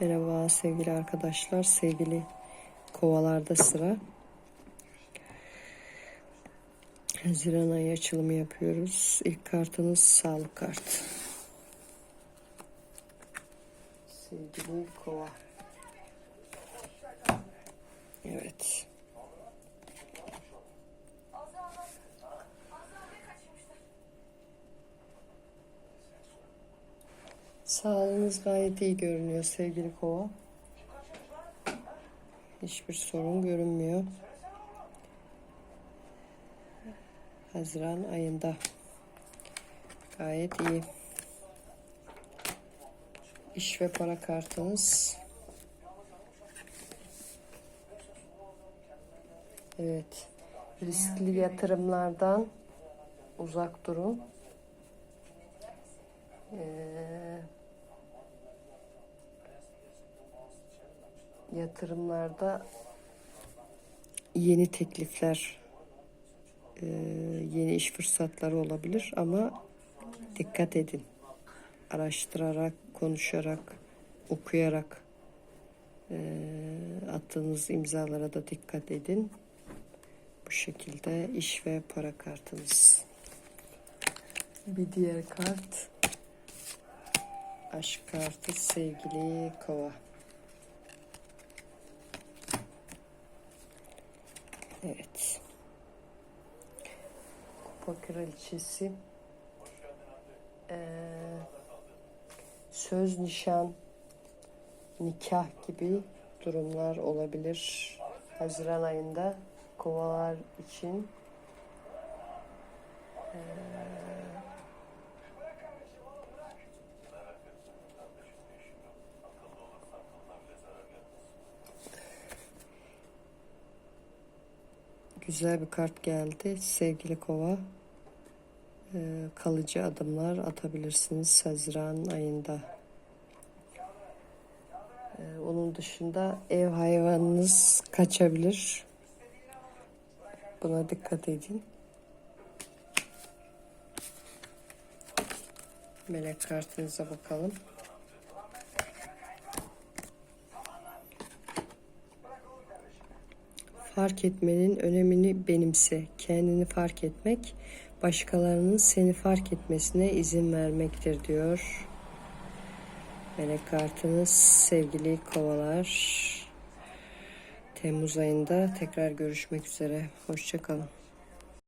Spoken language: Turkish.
Merhaba sevgili arkadaşlar, sevgili kovalarda sıra. Haziran ayı açılımı yapıyoruz. İlk kartınız sağlık kartı. Sevgili kova. Evet. Sağlığınız gayet iyi görünüyor sevgili kova. Hiçbir sorun görünmüyor. Haziran ayında gayet iyi. İş ve para kartınız. Evet. Riskli yatırımlardan uzak durun. Ee, yatırımlarda yeni teklifler, e, yeni iş fırsatları olabilir ama dikkat edin. Araştırarak, konuşarak, okuyarak e, attığınız imzalara da dikkat edin. Bu şekilde iş ve para kartınız. Bir diğer kart aşk kartı sevgili kova. Evet. Kupa kraliçesi. Ee, söz nişan, nikah gibi durumlar olabilir. Haziran ayında kovalar için. Güzel bir kart geldi. Sevgili kova. Ee, kalıcı adımlar atabilirsiniz Haziran ayında. Ee, onun dışında ev hayvanınız kaçabilir. Buna dikkat edin. Melek kartınıza bakalım. Fark etmenin önemini benimse. Kendini fark etmek, başkalarının seni fark etmesine izin vermektir diyor. Melek kartınız sevgili kovalar. Temmuz ayında tekrar görüşmek üzere. Hoşçakalın.